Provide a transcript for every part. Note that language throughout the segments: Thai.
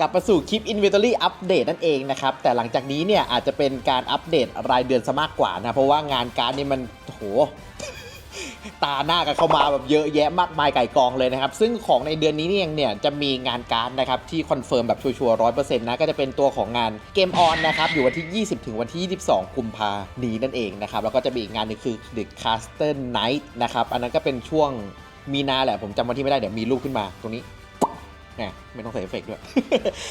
กลับมาสู่คลิป Inventory Update นั่นเองนะครับ แต่หลังจากนี้เนี่ยอาจจะเป็นการอัปเดตรายเดือนซะมากกว่านะ เพราะว่างานการนี่มันโหตาหน้ากันเข้ามาแบบเยอะแยะมากมายไก่กองเลยนะครับ ซึ่งของในเดือนนี้นี่เองเนี่ยจะมีงานการนะครับที่คอนเฟิร์มแบบชัวร์ร้อยเปอร์เซ็นต์นะ ก็จะเป็นตัวของงานเกมออนนะครับ อยู่วันที่ 20 ถึงวันที่ 22 กุมภานี้นั่นเองนะครับ แล้วก็จะมีอีกงานหนึงคือ The Caster Night นะครับ อันนั้นก็เป็นช่วงมีนาแหละผมจำวันที่ไม่ได้เดี๋ยวมีรูปขึ้นมาตรงนี้แหม ไม่ต้องใส่เอฟเฟกต์ด้วย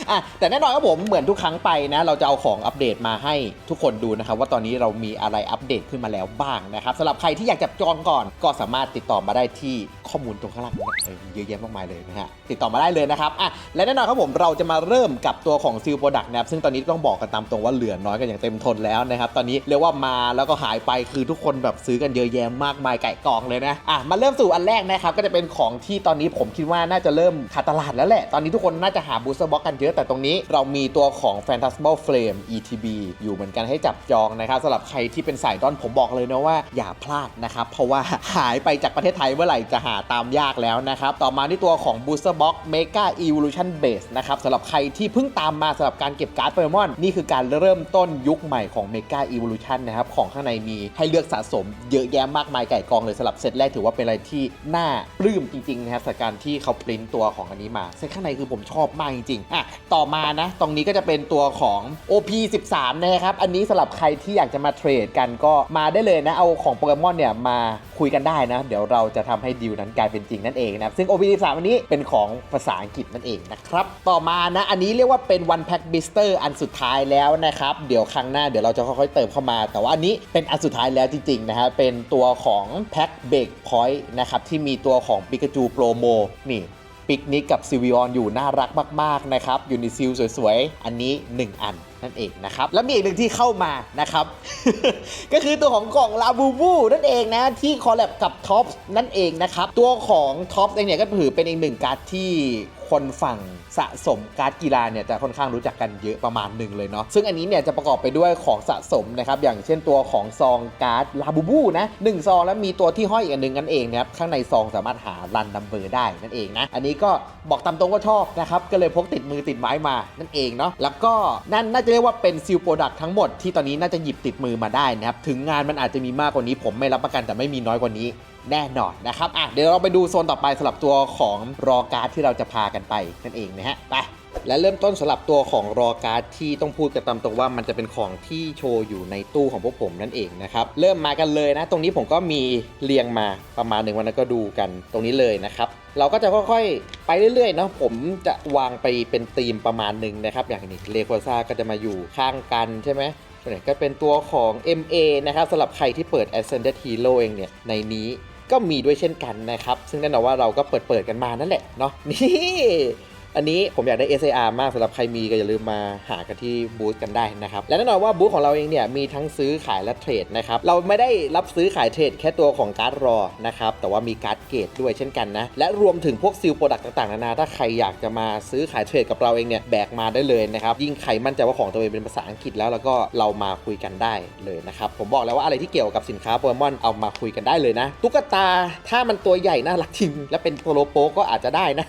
อะแต่แน่นอนครับผมเหมือนทุกครั้งไปนะ เราจะเอาของอัปเดตมาให้ทุกคนดูนะครับ ว่าตอนนี้เรามีอะไรอัปเดตขึ้นมาแล้วบ้างนะครับสำหรับใครที่อยากจับจองก่อน ก็สามารถติดต่อมาได้ที่ข้อมูลตรงข้างล่างนี้เออเยอะแยะมากมายเลยนะฮะติดต่อมาได้เลยนะครับอะและแน่นอนครับผมเราจะมาเริ่มกับตัวของซิลโปรดักต์นะครับซึ่งตอนนี้ต้องบอกกันตามตรงว่าเหลือน้อยกันอย่างเต็มทนแล้วนะครับตอนนี้เรียกว่ามาแล้วก็หายไปคือทุกคนแบบซื้อกันเยอะแยะมากมายไก่กองเลยนะอะมาเริ่มสู่อันแรกนะครับก็จะเป็นของที่ตอนนี้ผมคิดว่าน่าจะเริ่มขาดตลาดแล้วแหละตอนนี้ทุกคนน่าจะหาบูสเตอร์บ็อกกันเยอะ แต่ตรงนี้เรามีตัวของ Phantasmal Flame ETB อยู่เหมือนกันให้จับจองนะครับสำหรับใครที่เป็นสายดอนผมบอกเลยนะว่าอย่าพลาดนะครับ เพราะว่าหายไปจากประเทศไทยเมื่อไหร่จะหาตามยากแล้วนะครับ ต่อมาที่ตัวของ Booster Box Mega Evolution Base นะครับสำหรับใครที่เพิ่งตามมาสำหรับการเก็บการ์ดโปเกมอนนี่คือการเริ่มต้นยุคใหม่ของ Mega Evolution นะครับของข้างในมีให้เลือกสะสมเยอะแยะมากมายไก่กองเลยสำหรับเซตแรกถือว่าเป็นอะไรที่น่าปลื้มจริงๆนะครับสำหรับการที่เขาปริ้นตัวของอันนี้มาเซตข้างในคือผมชอบมากจริงๆอะต่อมานะ ตรงนี้ก็จะเป็นตัวของ OP 13 นะครับ อันนี้สำหรับใครที่อยากจะมาเทรดกันก็มาได้เลยนะ เอาของโปเกมอนเนี่ยมาคุยกันได้นะ เดี๋ยวเราจะทำให้ดีลนั้นกลายเป็นจริงนั่นเองนะซึ่ง OP 13 อันนี้เป็นของภาษาอังกฤษนั่นเองนะครับ ต่อมานะ อันนี้เรียกว่าเป็น One Pack Blister อันสุดท้ายแล้วนะครับ เดี๋ยวครั้งหน้าเดี๋ยวเราจะค่อยๆเติมเข้ามา แต่ว่าอันนี้เป็นอันสุดท้ายแล้วจริงๆนะฮะเป็นตัวของ Pack Break Point นะครับที่มีตัวของ Pikachu Promo นี่ ปิกนิกกับซิวิออนอยู่น่ารักมากๆนะครับอยู่ในซิลสวยๆ อันนี้ 1 อันนั่นเองนะครับ แล้วมีอีกหนึ่งที่เข้ามานะครับ ก็คือตัวของกล่องลาบูบูนั่นเองนะ ที่คอลแลบกับท็อปนั่นเองนะครับ ตัวของท็อปเองเนี่ยก็ถือเป็นอีกหนึ่งการ์ดที่คนฝั่งสะสมการ์ดกีฬาเนี่ยจะค่อนข้างรู้จักกันเยอะประมาณหนึ่งเลยเนาะซึ่งอันนี้เนี่ยจะประกอบไปด้วยของสะสมนะครับ อย่างเช่นตัวของซองการ์ดลาบูบูนะหนึ่งซองแล้วมีตัวที่ห้อยอีกอันหนึ่งนั่นเองนะครับข้างในซองสามารถหารันนัมเบอร์ได้นั่นเองนะอันนี้ก็บอกตามตรงว่าชอบนะครับก็เลยพกติดมือติดไม้มานั่นเองเนาะแล้วก็นั่นน่าเรียกว่าเป็นซิลโปรดักทั้งหมดที่ตอนนี้น่าจะหยิบติดมือมาได้นะครับ ถึงงานมันอาจจะมีมากกว่านี้ ผมไม่รับประกันแต่ไม่มีน้อยกว่านี้แน่นอนนะครับอะเดี๋ยวเราไปดูโซนต่อไปสำหรับตัวของรอการ์ดที่เราจะพากันไปนั่นเองนะฮะไป และเริ่มต้นสำหรับตัวของรอการ์ดที่ต้องพูดกันตามตรงว่ามันจะเป็นของที่โชว์อยู่ในตู้ของพวกผมนั่นเองนะครับเริ่มมากันเลยนะ ตรงนี้ผมก็มีเรียงมาประมาณหนึ่งวันนั้นก็ดูกันตรงนี้เลยนะครับเราก็จะค่อยๆ ไปเรื่อยๆเนาะผมจะวางไปเป็นธีมประมาณหนึ่งนะครับ อย่างนี้เลโคซ่าก็จะมาอยู่ข้างกันใช่ไหมส่วนใหญ่ก็เป็นตัวของ MA นะครับสำหรับใครที่เปิด Ascended Hero เองเนี่ยในนี้ก็มีด้วยเช่นกันนะครับ ซึ่งแน่นอนว่าเราก็เปิดเปิดๆกันมานั่นแหละเนาะนี่ อันนี้ผมอยากได้ SAR มากสำหรับใครมีก็อย่าลืมมาหากันที่บูธกันได้นะครับ และแน่นอนว่าบูธของเราเองเนี่ยมีทั้งซื้อขายและเทรดนะครับ เราไม่ได้รับซื้อขายเทรดแค่ตัวของการ์ดรอนะครับ แต่ว่ามีการ์ดเกตด้วยเช่นกันนะ และรวมถึงพวกซิลโปรดักต์ต่างๆนานา ถ้าใครอยากจะมาซื้อขายเทรดกับเราเองเนี่ยแบกมาได้เลยนะครับ ยิ่งใครมั่นใจว่าของตัวเองเป็นภาษาอังกฤษแล้วแล้วก็เรามาคุยกันได้เลยนะครับ ผมบอกแล้วว่าอะไรที่เกี่ยวกับสินค้าโปเกมอนเอามาคุยกันได้เลยนะ ตุ๊กตาถ้ามันตัวใหญ่น่ารักจริงและเป็นโปโลโปก็อาจจะได้นะ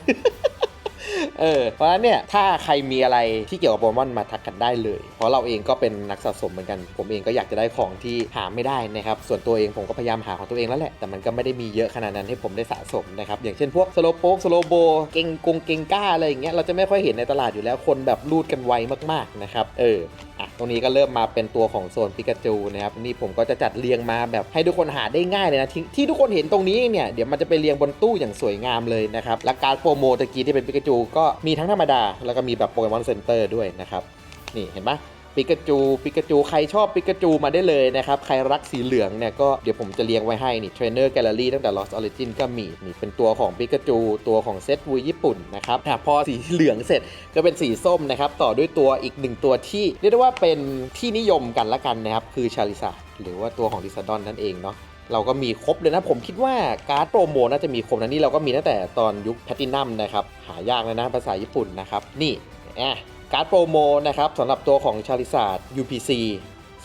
เออเพราะฉะนั้นเนี่ยถ้าใครมีอะไรที่เกี่ยวกับโปเกมอนมาทักกันได้เลย เพราะเราเองก็เป็นนักสะสมเหมือนกัน ผมเองก็อยากจะได้ของที่หาไม่ได้นะครับส่วนตัวเองผมก็พยายามหาของตัวเองแล้วแหละ แต่มันก็ไม่ได้มีเยอะขนาดนั้นให้ผมได้สะสมนะครับอย่างเช่นพวกสโลโป๊กสโลโบเก่งกงเก่งก้าอะไรอย่างเงี้ยเราจะไม่ค่อยเห็นในตลาดอยู่แล้วคนแบบรูดกันไวมากๆนะครับเออ อะตรงนี้ก็เริ่มมาเป็นตัวของโซนปิกาจูนะครับนี่ผมก็จะจัดเรียงมาแบบให้ทุกคนหาได้ง่ายเลยนะที่ที่ทุกคนเห็นตรงนี้เนี่ยเดี๋ยวมันจะไปเรียงบนตู้อย่างสวยงามเลยนะครับและการโปรโมตะกี้ที่เป็นปิกาจูก็มีทั้งธรรมดา แล้วก็มีแบบโปเกมอนเซ็นเตอร์ด้วยนะครับนี่เห็นปะ ปิกาจูปิกาจูใครชอบปิกาจูมาได้เลยนะครับ ใครรักสีเหลืองเนี่ยก็เดี๋ยวผมจะเรียงไว้ให้นี่เทรนเนอร์แกลเลอรี่ตั้งแต่ Lost Origin ก็มีนี่เป็นตัวของปิกาจูตัวของเซตวูญี่ปุ่นนะครับพอสีเหลืองเสร็จก็เป็นสีส้มนะครับต่อด้วยตัวอีกหนึ่งตัวที่เรียกได้ว่าเป็นที่นิยมกันละกันนะครับคือชาลิซาหรือว่าตัวของดิซาดอนนั่นเองเนาะเราก็มีครบเลยนะผมคิดว่าการ์ดโปรโมน่าจะมีครบนะนี่เราก็มีตั้งแต่ตอนยุคแพตตินัมนะครับหายากเลยนะภาษาญี่ปุ่นนะครับนี่แอะ การ์ดโปรโมนะครับสำหรับตัวของชาลิซาร์ด UPC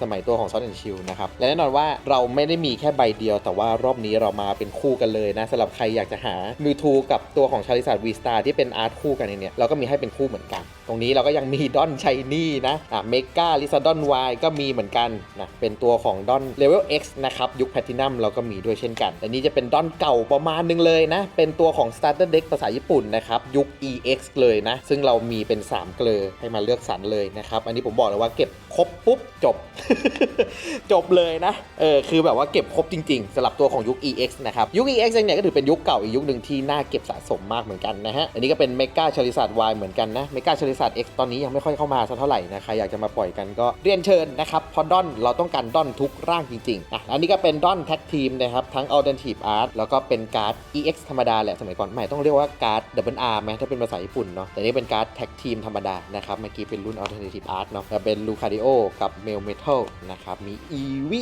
สมัยตัวของซอนแอนชิลนะครับและแน่นอนว่าเราไม่ได้มีแค่ใบเดียว แต่ว่ารอบนี้เรามาเป็นคู่กันเลยนะสำหรับใครอยากจะหามิวทูกับตัวของชาลิซาร์ดวีสตาร์ที่เป็นอาร์ตคู่กันเนี่ยเราก็มีให้เป็นคู่เหมือนกัน ตรงนี้เราก็ยังมีดอนชัยนี่นะอะเมกาลิซาดอนวก็มีเหมือนกันนะเป็นตัวของดอนเลเวล X นะครับยุคแพ t ตินัมเราก็มีด้วยเช่นกันแต่นี้จะเป็นดอนเก่าประมาณนึงเลยนะเป็นตัวของ Starter Deck ภาษาญี่ปุ่นนะครับยุค EX เลยนะซึ่งเรามีเป็น 3 เกลอให้มาเลือกสรรเลยนะครับอันนี้ผมบอกเลยว่าเก็บครบปุ๊บจบจบเลยนะ เออ คือแบบว่าเก็บครบจริงๆสำหรับตัวของยุค EX นะครับ ยุค EX เองเนี่ยก็ถือเป็นยุคเก่าอีกยุคหนึ่งที่น่าเก็บสะสมมากเหมือนกันนะฮะ อันนี้ก็เป็นเมกาชาริสัต Y เหมือนกันนะ เมกาชาริสัต X ตอนนี้ยังไม่ค่อยเข้ามาสักเท่าไหร่นะใครอยากจะมาปล่อยกันก็เรียนเชิญนะครับพราะดอนเราต้องการดอนทุกร่างจริงๆอะอันนี้ก็เป็นดอนแท็กทีมนะครับทั้ง Alternative Art แล้วก็เป็นการ์ด EX ธรรมดาแหละสมัยก่อนใหม่ต้องเรียกว่าการ์ด Double R ไหมถ้าเป็นภาษาญี่ปุ่นเนาะแต่นี่เป็นการ์ดแท็กทีมธรรมดานะครับเมื่อกี้เป็นรุ่น Alternative Art เนาะแล้วเป็นลูคาดิโอกับ Mel Metal นะครับ มี EV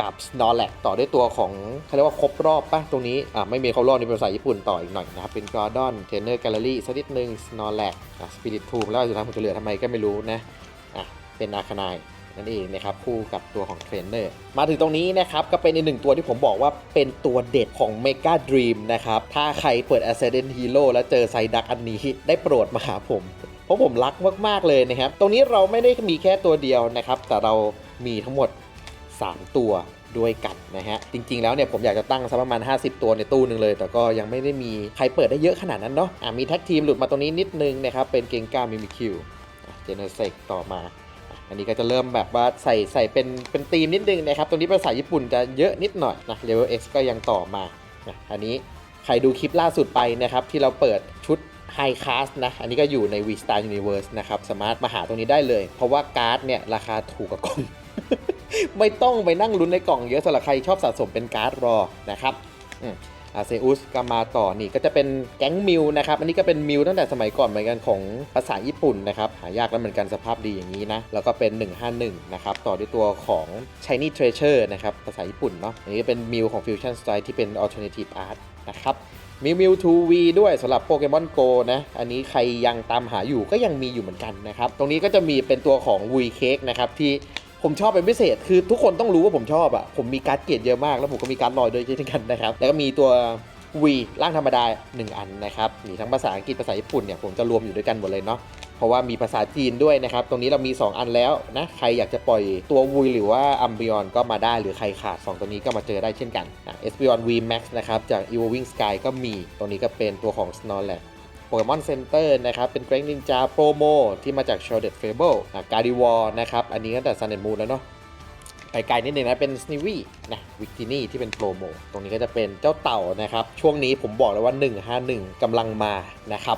กับ Snorlax ต่อด้วยตัวของเขาเรียกว่าครบรอบป่ะ ตรงนี้อะไม่มีครบรอบนี่เป็นภาษาญี่ปุ่นต่ออีกหน่อยนะครับ เป็น Gordon Trainer Gallery สักนิดนึง Snorlax อะ Spirit Tomb แล้วสุดท้ายผมจะเหลือทำไมก็ไม่รู้นะอะเป็นอาคานายนั่นเองนะครับคู่กับตัวของเทรนเนอร์มาถึงตรงนี้นะครับ ก็เป็นอีกหนึ่งตัวที่ผมบอกว่าเป็นตัวเด็ดของ Mega Dream นะครับ ถ้าใครเปิด Ascendant Hero แล้วเจอไซดักอันนี้ได้โปรดมาหาผม เพราะผมรักมาก ๆ เลยนะครับ ตรงนี้เราไม่ได้มีแค่ตัวเดียวนะครับ แต่เรา มีทั้งหมด 3 ตัวด้วยกันนะฮะ จริงๆแล้วเนี่ยผมอยากจะตั้งสักประมาณ 50 ตัวในตู้หนึ่งเลย แต่ก็ยังไม่ได้มีใครเปิดได้เยอะขนาดนั้นเนาะอะมีแท็กทีมหลุดมาตรงนี้นิดนึงนะครับ เป็นเกงกามิมิคิวเจเนเซกต่อมา อันนี้ก็จะเริ่มแบบว่าใส่ใส่เป็นเป็นธีมนิดนึงนะครับ ตรงนี้ภาษาญี่ปุ่นจะเยอะนิดหน่อยนะ Level X ก็ยังต่อมานะอันนี้ใครดูคลิปล่าสุดไปนะครับที่เราเปิดชุด High Class นะ อันนี้ก็อยู่ใน V Star Universe นะครับ สามารถมาหาตรงนี้ได้เลย เพราะว่าการ์ดเนี่ย ราคาถูกกว่ากล่อง ไม่ต้องไปนั่งลุ้นในกล่องเยอะสำหรับใครชอบสะสมเป็นการ์ดรอนะครับอาเซอุสก็มาต่อนี่ก็จะเป็นแก๊งมิวนะครับ อันนี้ก็เป็นมิวตั้งแต่สมัยก่อนเหมือนกันของภาษาญี่ปุ่นนะครับ หายากแล้วเหมือนกันสภาพดีอย่างนี้นะ แล้วก็เป็น 151 นะครับ ต่อด้วยตัวของ Shiny Treasure นะครับ ภาษาญี่ปุ่นเนาะอันนี้ก็เป็นมิวของ Fusion Style ที่เป็น Alternative Art นะครับ มิวมิว 2V ด้วยสำหรับโปเกมอนโกนะ อันนี้ใครยังตามหาอยู่ก็ยังมีอยู่เหมือนกันนะครับ ตรงนี้ก็จะมีเป็นตัวของวีเค้กนะครับที่ผมชอบเป็นพิเศษ คือทุกคนต้องรู้ว่าผมชอบอะ่ะ ผมมีการ์ดเกียรเยอะมาก แล้วผมก็มีการ์ดลอยด้วยเช่นกันนะครับ แล้วก็มีตัว V ร่างธรรมดา 1 อันนะครับ มีทั้งภาษาอังกฤษภาษาญี่ปุ่นเนี่ยผมจะรวมอยู่ด้วยกันหมดเลยเนาะ เพราะว่ามีภาษาจีนด้วยนะครับ ตรงนี้เรามี 2 อันแล้วนะ ใครอยากจะปล่อยตัววุยหรือว่าอัมบิ o n ก็มาได้ หรือใครขาด 2 ตัวนี้ก็มาเจอได้เช่นกันอะ s b o n V Max นะครับ จาก Evolving Sky ก็มี ตรงนี้ก็เป็นตัวของ Snorlax โปเกมอนเซ็นเตอร์นะครับ เป็นเกร n นินจาโปรโมที่มาจาก s h o r d e d Fable อะ Gardevoir นะครับ อันนี้ก็แต่ Sun and Moon แล้วเนาะ ไกลๆนิดนึงนะเป็นส n น v วี่นะวิกตินี่ที่เป็นโปรโมตรงนี้ก็จะเป็นเจ้าเต่านะครับ ช่วงนี้ผมบอกเลยว่า 151กำลังมานะครับ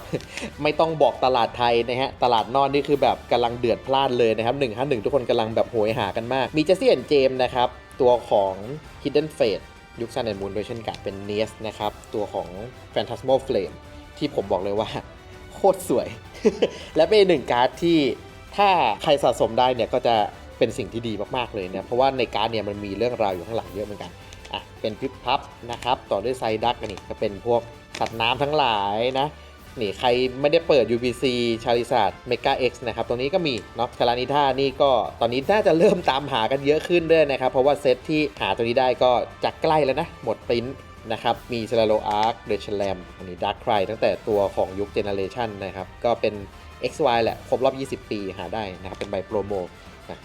ไม่ต้องบอกตลาดไทยนะฮะ ตลาดนอกนี่คือแบบกำลังเดือดพล่านเลยนะครับ 151 ทุกคนกำลังแบบโหยหากันมาก มีเจสซี่แอนเจมนะครับ ตัวของ Hidden Fate ยุคซันแอนมูนโดยเช่นกันเป็นเนสนะครับ ตัวของ Phantasmal Flame ที่ผมบอกเลยว่าโคตรสวย และเป็นหนึ่งการ์ดที่ถ้าใครสะสมได้เนี่ยก็จะ เป็นสิ่งที่ดีมากๆเลยเนี่ยเพราะว่าในการ์ดเนี่ยมันมีเรื่องราวอยู่ข้างหลังเยอะเหมือนกันอะเป็นพิบพับนะครับต่อด้วยไซดักอันนี่ก็เป็นพวกสัตว์น้ำทั้งหลายนะนี่ใครไม่ได้เปิด UBC ชาริซาดเมกา X นะครับ ตรงนี้ก็มีเนาะคารานิท่านี่ก็ตอนนี้น่าจะเริ่มตามหากันเยอะขึ้นด้วยนะครับ เพราะว่าเซตที่หาตัวนี้ได้ก็จะใกล้แล้วนะ หมดปริ้นนะครับ มีเซลโลอาร์คเดชแลมอันนี้ดาร์คไครตั้งแต่ตัวของยุคเจเนเรชันนะครับ ก็เป็น XY แหละ ครบรอบ 20 ปีหาได้นะครับ เป็นใบโปรโม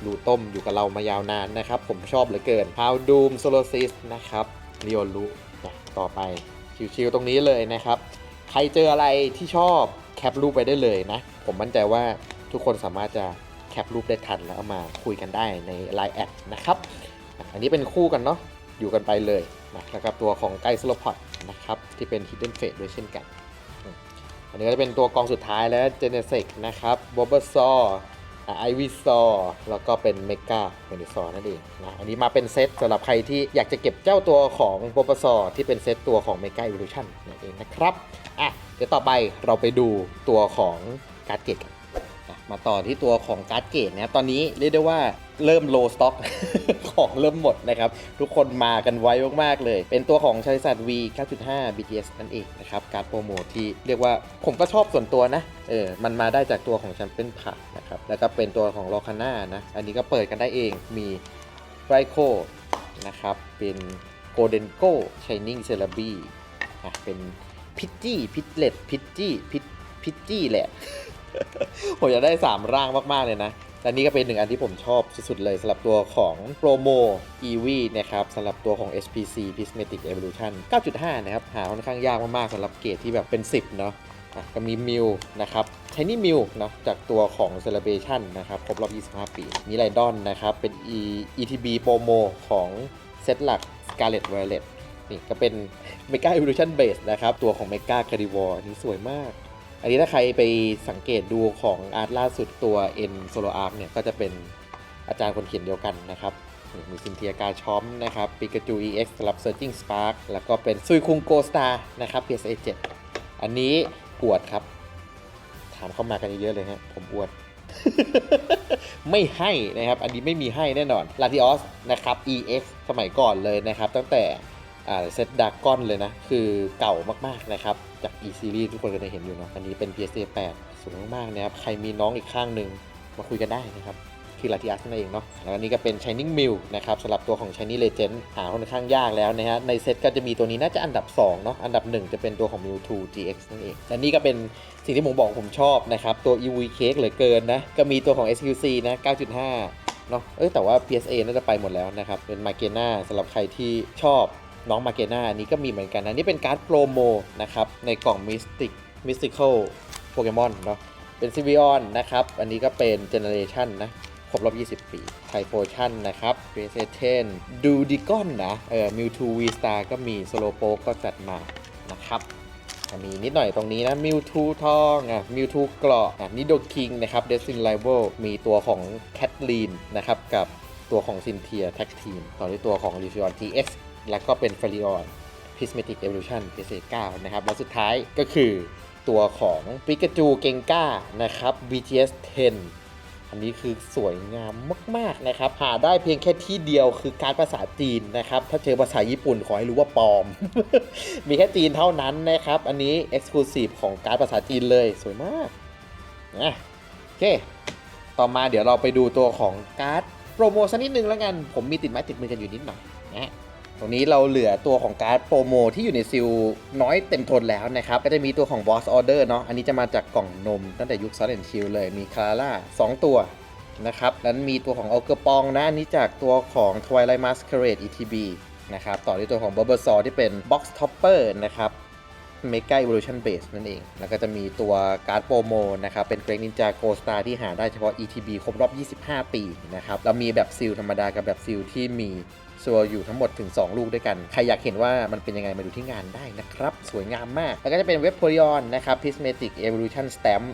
ดูต้มอยู่กับเรามายาวนานนะครับ ผมชอบเหลือเกิน How Doom s o l o s i s นะครับเรียลุนต่อไปชิวๆตรงนี้เลยนะครับ ใครเจออะไรที่ชอบแคปรูปไปได้เลยนะ ผมมั่นใจว่าทุกคนสามารถจะแคปรูปได้ทันแล้วเอามาคุยกันได้ใน Line แอดนะครับ อันนี้เป็นคู่กันเนาะอยู่กันไปเลยนะแล้วกับตัวของไกสโลพอดนะครับที่เป็น Hidden Fate ด้วยเช่นกัน อันนี้ก็จะเป็นตัวกองสุดท้ายแล้วเจเนเซกนะครับบ b บซอ ไอวิซอร์แล้วก็เป็นเมกาเมนิซอร์นั่นเองนะอันนี้มาเป็นเซตสำหรับใครที่อยากจะเก็บเจ้าตัวของโปปซอร์ที่เป็นเซตตัวของเมกา e อ o l u t i o n นั่นเองนะครับอะเดี๋ยวต่อไปเราไปดูตัวของการ์ดเกตกัน มาต่อที่ตัวของการ์ดเกตนะครับตอนนี้เรียกได้ว่าเริ่มโลสต็อกของเริ่มหมดนะครับ ทุกคนมากันไวมากๆเลย เป็นตัวของชาริสัต V 9.5 BTS นั่นเองนะครับ การ์ดโปรโมทที่เรียกว่าผมก็ชอบส่วนตัวนะ เออ มันมาได้จากตัวของแชมเปี้ยนพาร์นะครับ แล้วก็เป็นตัวของลอคาน่านะ อันนี้ก็เปิดกันได้เอง มีไรโคนะครับ เป็นโกลเด้นโก้ชายนิ่งเซเลบีอะเป็นพิจจี้พิจเลตพิจจี้พิจพิจจี้แหละ ผมอยากได้ 3 ร่างมาก ๆ เลยนะและนี่ก็เป็นหนึ่งอันที่ผมชอบสุด ๆ เลยสำหรับตัวของโปรโม e v นะครับสำหรับตัวของ HPC Prismatic Evolution 9.5 นะครับ หาค่อนข้างยากมากๆสำหรับเกรดที่แบบเป็น 10 เนาะก็มีมิวนะครับใช้นี่มิวเนาะจากตัวของ Celebration นะครับ ครบรอบ 25 ปี มีไลดอนนะครับ เป็น E ETB โปรโมของเซตหลัก Scarlet Violet นี่ก็เป็น Mega Evolution Base นะครับ ตัวของ Mega Carnivore อันนี้สวยมาก อันนี้ถ้าใครไปสังเกตดูของอาร์ตล่าสุดตัว N Solo Arc เนี่ยก็จะเป็นอาจารย์คนเขียนเดียวกันนะครับมีซินเทียการช้อมนะครับปิกาจู EX สำหรับ Searching Spark แล้วก็เป็นซุยคุงโกสตาร์นะครับ PSA 7 อันนี้อวดครับ ถามเข้ามากันเยอะเลยฮะผมอวด ไม่ให้นะครับ อันนี้ไม่มีให้แน่นอน Latios นะครับ EX สมัยก่อนเลยนะครับ ตั้งแต่เซตดากอนเลยนะ คือเก่ามากๆนะครับ จาก E Series ทุกคนก็จะเห็นอยู่เนาะอันนี้เป็น PSA 8 สูงมากๆนะครับ ใครมีน้องอีกข้างหนึ่งมาคุยกันได้นะครับคือลาติอัสนั่นเองเนาะแล้วอันนี้ก็เป็น Shining Mill นะครับสำหรับตัวของ Shiny Legend หาค่อนข้างยากแล้วนะฮะในเซตก็จะมีตัวนี้น่าจะอันดับ 2 เนาะอันดับ 1 จะเป็นตัวของ Mewtwo GX นั่นเองและนี่ก็เป็นสิ่งที่ผมบอกผมชอบนะครับตัว EV Cake เหลือเกินนะ ก็มีตัวของ SQC นะ 9.5เนาะเอ้ยแต่ว่า PSA น่าจะไปหมดแล้วนะครับเป็นมาเกน่าสำหรับใครที่ชอบ น้องมาเกน่านี้ก็มีเหมือนกันนะนี่เป็นการ์ดโปรโมนะครับในกล่อง Mystic Mystical Pokemon เนาะเป็นซิวิออนนะครับ อันนี้ก็เป็นเจเนเรชันนะครบรอบ 20 ปี ไทโ o ชั่นนะครับเ a เซเทนดูดิกอนนะ เออมิวทูวีสตาร์ก็มีโซโลโปก็จัดมานะครับ มีนิดหน่อยตรงนี้นะ มิวทูทอง อะ มิวทูเกราะอะนิโดคิงนะครับ เดซินไลเวลมีตัวของแคทลีนนะครับ กับตัวของซินเทียแท็กทีมต่อด้วยตัวของลิฟิออน TX แล้วก็เป็นฟริออน Prismatic Evolution PS 9นะครับ แล้วสุดท้ายก็คือตัวของปิกาจูเกงก้านะครับ BTS 10 อันนี้คือสวยงามมาก ๆ นะครับ หาได้เพียงแค่ที่เดียวคือการภาษาจีนนะครับ ถ้าเจอภาษาญี่ปุ่นขอให้รู้ว่าปลอม มีแค่จีนเท่านั้นนะครับ อันนี้ Exclusive ของการภาษาจีนเลยสวยมากนะโอเค ต่อมาเดี๋ยวเราไปดูตัวของการ์ดโปรโมสักนิดนึงแล้วกัน ผมมีติดไม้ติดมือกันอยู่นิดหน่อยนะ ตรงนี้เราเหลือตัวของการ์ดโปรโมที่อยู่ในซิลน้อยเต็มทนแล้วนะครับ ก็จะมีตัวของ Boss Order เนาะอันนี้จะมาจากกล่องนม ตั้งแต่ยุค s ซ l นชิลเลยมีคาร่า2ตัวนะครับแล้วมีตัวของ a อ g เกอร์ปองนะอันนี้จากตัวของ Twilight Masquerade ETB นะครับต่อด้วยตัวของ b u r b e r s a w ที่เป็น Box Topper นะครับ Mega Evolution Base นั่นเอง แล้วก็จะมีตัวการ์ดโปรโมนะครับ เป็น Great Ninja Gold Star ที่หาได้เฉพาะ ETB ครบรอบ 25 ปีนะครับ แล้วมีแบบซิลธรรมดากับแบบซิลที่มี ซัวอยู่ทั้งหมดถึง 2 ลูกด้วยกัน ใครอยากเห็นว่ามันเป็นยังไงมาดูที่งานได้นะครับ สวยงามมาก แล้วก็จะเป็นเว็บโพลิออนนะครับ Prismatic Evolution Stamp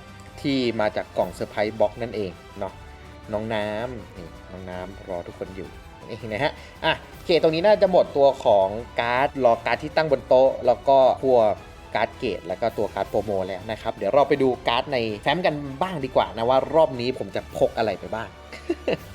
ที่มาจากกล่องเซอร์ไพรส์บ็อกนั่นเองเนาะน้องน้ำนี่น้องน้ำรอทุกคนอยู่นี่นะฮะอะโอเคตรงนี้น่าจะหมดตัวของการ์ดรอการ์ดที่ตั้งบนโต๊ะ แล้วก็พวการ์ดเกตแล้วก็ตัวการ์ดโปรโมแล้วนะครับ เดี๋ยวเราไปดูการ์ดในแฟ้มกันบ้างดีกว่านะว่ารอบนี้ผมจะพกอะไรไปบ้าง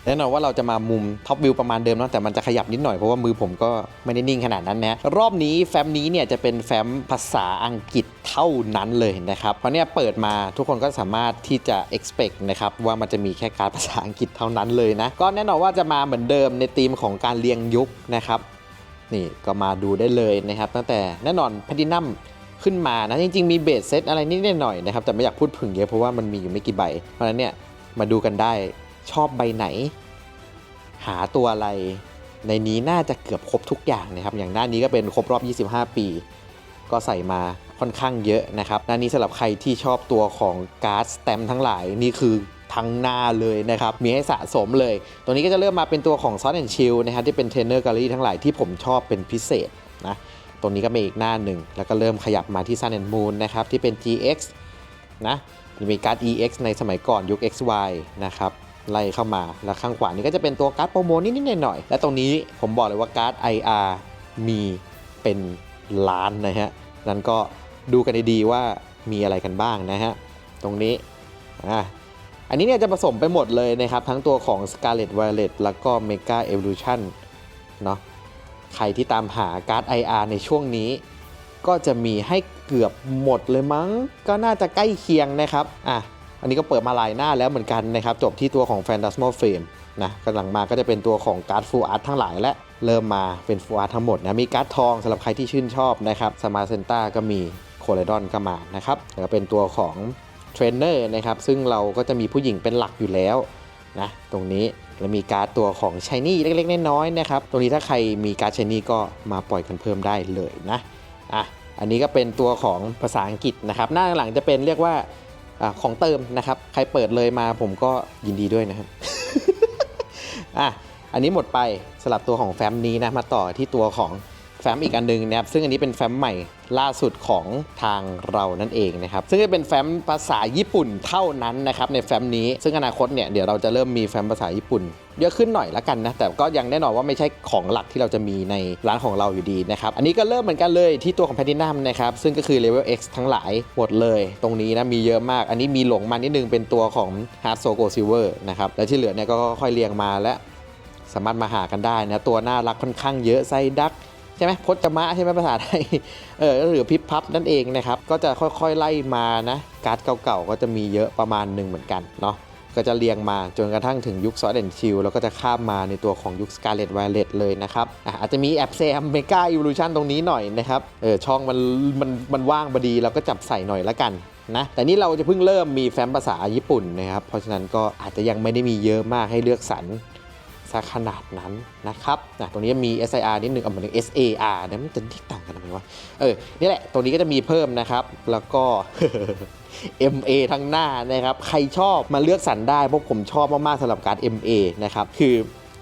แน่นอนว่าเราจะมามุมท็อปวิวประมาณเดิมนะแต่มันจะขยับนิดหน่อยเพราะว่ามือผมก็ไม่ได้นิ่งขนาดนั้นนะรอบนี้แฟ้มนี้เนี่ยจะเป็นแฟ้มภาษาอังกฤษเท่านั้นเลยนะครับเพราะเนี่ยเปิดมาทุกคนก็สามารถที่จะ expect นะครับว่ามันจะมีแค่การภาษาอังกฤษเท่านั้นเลยนะก็แน่นอนว่าจะมาเหมือนเดิมในธีมของการเรียงยุคนะครับนี่ก็มาดูได้เลยนะครับ ตั้งแต่แน่นอนแพดินัมขึ้นมานะจริงๆ มีเบสเซตอะไรนิดหน่อยนะครับแต่ไม่อยากพูดถึงเยอะเพราะว่ามันมีอยู่ไม่กี่ใบ เพราะฉะนั้นเนี่ยมาดูกันได้ ชอบใบไหน หาตัวอะไร ในนี้น่าจะเกือบครบทุกอย่างนะครับ อย่างหน้านี้ก็เป็นครบรอบ 25 ปี ก็ใส่มาค่อนข้างเยอะนะครับหน้านี้สำหรับใครที่ชอบตัวของการ์ดสแตมทั้งหลายนี่คือทั้งหน้าเลยนะครับ มีให้สะสมเลย ตัวนี้ก็จะเริ่มมาเป็นตัวของซอนแอนชิลนะครับที่เป็นเทรนเนอร์กาลี่ทั้งหลายที่ผมชอบเป็นพิเศษนะตรงนี้ก็มีอีกหน้าหนึ่ง แล้วก็เริ่มขยับมาที่ Sun and Moon นะครับที่เป็น GX นะมีการ์ด EX ในสมัยก่อนยุค XY นะครับ ไล่เข้ามา แล้วข้างขวานี้ก็จะเป็นตัวการ์ดโปรโมนิดๆหน่อยๆและตรงนี้ผมบอกเลยว่าการ์ด IR มีเป็นล้านนะฮะนั้นก็ดูกันดีๆว่ามีอะไรกันบ้างนะฮะตรงนี้อะอันนี้เนี่ยจะผสมไปหมดเลยนะครับ ทั้งตัวของ Scarlet Violet แล้วก็ Mega Evolution เนาะใครที่ตามหาการ์ด IR ในช่วงนี้ ก็จะมีให้เกือบหมดเลยมั้ง ก็น่าจะใกล้เคียงนะครับอะ อันนี้ก็เปิดมาหลายหน้าแล้วเหมือนกันนะครับ จบที่ตัวของ Phantasmal Frame นะกำลังมาก็จะเป็นตัวของการ์ด Full Art ทั้งหลายและเริ่มมาเป็น Full Art ทั้งหมดนะ มีการ์ดทองสำหรับใครที่ชื่นชอบนะครับสมาร์เซนต้าก็มีโคเลดอนก็มานะครับแล้วก็เป็นตัวของเทรนเนอร์นะครับซึ่งเราก็จะมีผู้หญิงเป็นหลักอยู่แล้วนะตรงนี้แล้วมีการ์ดตัวของชายนี่เล็กๆน้อยๆนะครับตรงนี้ถ้าใครมีการ์ดชายนี่ก็มาปล่อยกันเพิ่มได้เลยนะอะอันนี้ก็เป็นตัวของภาษาอังกฤษนะครับ หน้าหลังจะเป็นเรียกว่า อของเติมนะครับ ใครเปิดเลยมาผมก็ยินดีด้วยนะครับอะอันนี้หมดไปสลับตัวของแฟ้มนี้นะมาต่อที่ตัวของ ฟ้มอีกอันหนึงนะครับซึ่งอันนี้เป็นแฟ้มใหม่ล่าสุดของทางเรานั่นเองนะครับซึ่งจะเป็นแฟ้มภาษาญี่ปุ่นเท่านั้นนะครับในแฟ้มนี้ ซึ่งอนาคตเนี่ยเดี๋ยวเราจะเริ่มมีแฟ้มภาษาญี่ปุ่น เยอะขึ้นหน่อยละกันนะแต่ก็ยังแน่นอนว่าไม่ใช่ของหลักที่เราจะมีในร้านของเราอยู่ดีนะครับอันนี้ก็เริ่มเหมือนกันเลยที่ตัวของแพ t ินัมนะครับซึ่งก็คือ Level X ทั้งหลายหมดเลย ตรงนี้นะมีเยอะมาก อันนี้มีหลงมานิดนึงเป็นตัวของ Hard s o g o Silver นะครับแล้วที่เหลือเนี่ยก็ค่อยเรียงมาและสามารถมาหากันได้นะตัวน่ารักค่อนข้างเยอะไซดัก ใช่ไหมพจมะใช่ไหมภาษาไทยเออหรือพิบพับนั่นเองนะครับ ก็จะค่อยๆไล่มานะการ์ดเก่าๆก็จะมีเยอะประมาณหนึ่งเหมือนกันเนาะก็จะเรียงมาจนกระทั่งถึงยุคซอสแอนชิลแล้วก็จะข้ามมาในตัวของยุคสกาเลตไวเลตเลยนะครับอาจจะมีแอบแซมเมกาอิวลูชันตรงนี้หน่อยนะครับเออช่องมันมันมันว่างพอดีเราก็จับใส่หน่อยละกันนะแต่นี่เราจะเพิ่งเริ่มมีแฟ้มภาษาญี่ปุ่นนะครับ เพราะฉะนั้นก็อาจจะยังไม่ได้มีเยอะมากให้เลือกสรร สักขนาดนั้นนะครับนะตรงนี้มี SIR นิดหนึ่งเอามาถึง SAR นะมันจะที่ต่างกันทำไมวะ เออ นี่แหละ ตรงนี้ก็จะมีเพิ่มนะครับ แล้วก็ MA ทั้งหน้านะครับ ใครชอบมาเลือกสรรได้เพราะผมชอบมากๆสำหรับการ MA นะครับ คือ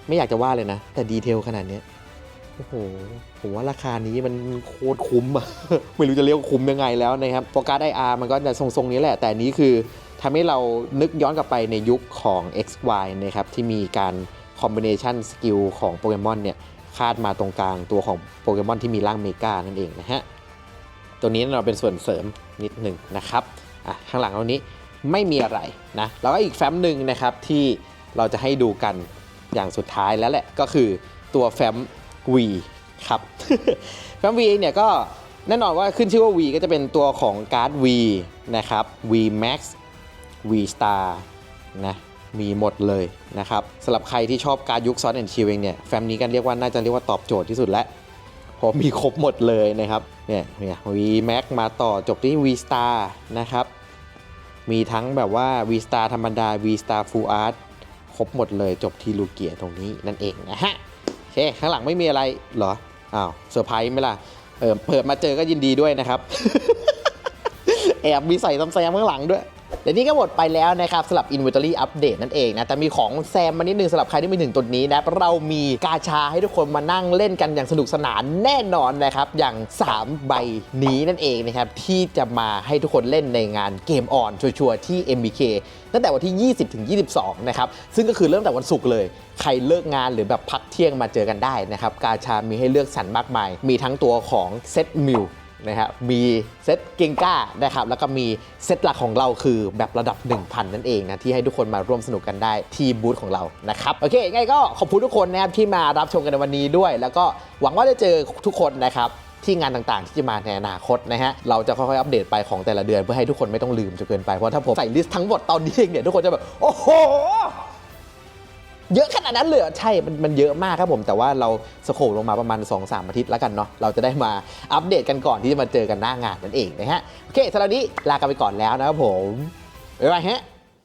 ไม่อยากจะว่าเลยนะ แต่ดีเทลขนาดนี้โอ้โห ผมว่าราคานี้มันโคตรคุ้มอะไม่รู้จะเรียกว่าคุ้มยังไงแล้วนะครับโฟกัสไออาร์มันก็จะทรงๆนี้แหละ แต่นี้คือทำให้เรานึกย้อนกลับไปในยุคของ XY นะครับที่มีการ อมบิเนชันสกิลของโปเกมอนเนี่ยคาดมาตรงกลางตัวของโปเกมอนที่มีร่างเมกานั่นเองนะฮะ ตัวนี้เราเป็นส่วนเสริมนิดหนึ่งนะครับอะข้างหลังตรงนี้ไม่มีอะไรนะแล้วก็อีกแฟ้มหนึ่งนะครับที่เราจะให้ดูกันอย่างสุดท้ายแล้วแหละก็คือตัวแฟ้ม V ครับแฟ้ม V เนี่ยก็แน่นอนว่าขึ้นชื่อว่า V ก็จะเป็นตัวของการ์ด V นะครับ V Max V Star นะ มีหมดเลยนะครับสำหรับใครที่ชอบการยุคซอนแอนชิวเองเนี่ยแฟ้มนี้กันเรียกว่าน่าจะเรียกว่าตอบโจทย์ที่สุดแล้วพราะมีครบหมดเลยนะครับเนี่ยเนี่ย V Max มาต่อจบที่ V Star นะครับมีทั้งแบบว่า V Star ธรรมดา V Star Full Art ครบหมดเลยจบที่ลูเกียตรงนี้นั่นเองนะฮะโอเคข้างหลังไม่มีอะไรเหรออ้าวเซอร์ไพรส์ไหมล่ะเออเปิดมาเจอก็ยินดีด้วยนะครับ แอบมีใส่ซ้ำแซมข้างหลังด้วย และนี่ก็หมดไปแล้วนะครับสำหรับ Inventory Update นั่นเองนะแต่มีของแซมมานิดนึงสำหรับใครที่ไม่ถึงตัวนี้นะเรามีกาชาให้ทุกคนมานั่งเล่นกันอย่างสนุกสนานแน่นอนนะครับอย่าง 3 ใบนี้นั่นเองนะครับที่จะมาให้ทุกคนเล่นในงานเกมออนชัวร์ที่ MBK ตั้งแต่วันที่ 20 ถึง 22 นะครับ ซึ่งก็คือเริ่มแต่วันศุกร์เลย ใครเลิกงานหรือแบบพักเที่ยงมาเจอกันได้นะครับ กาชามีให้เลือกสรรมากมาย มีทั้งตัวของเซตมิล นะครับมีเซตเกงก้านะครับแล้วก็มีเซตหลักของเราคือแบบระดับ 1,000 นั่นเองนะ ที่ให้ทุกคนมาร่วมสนุกกันได้ที่บูธของเรานะครับโอเคไงก็ขอบคุณทุกคนนะครับที่มารับชมกันในวันนี้ด้วย แล้วก็หวังว่าจะเจอทุกคนนะครับที่งานต่างๆ ที่จะมาในอนาคตนะฮะ เราจะค่อยๆ อัปเดตไปของแต่ละเดือนเพื่อให้ทุกคนไม่ต้องลืมจนเกินไป เพราะถ้าผมใส่ลิสต์ทั้งหมดตอนนี้เองเนี่ยทุกคนจะแบบ โอ้โห เยอะขนาดนั้นเลยเหรอใช่มันมันเยอะมากครับผม แต่ว่าเราสโคบลงมาประมาณ 2-3 อาทิตย์แล้วกันเนาะเราจะได้มาอัปเดตกันก่อนที่จะมาเจอกันหน้างานนั่นเองนะฮะโอเคสำหรับวันนี้ลากันไปก่อนแล้วนะครับผมบ๊ายบายฮะ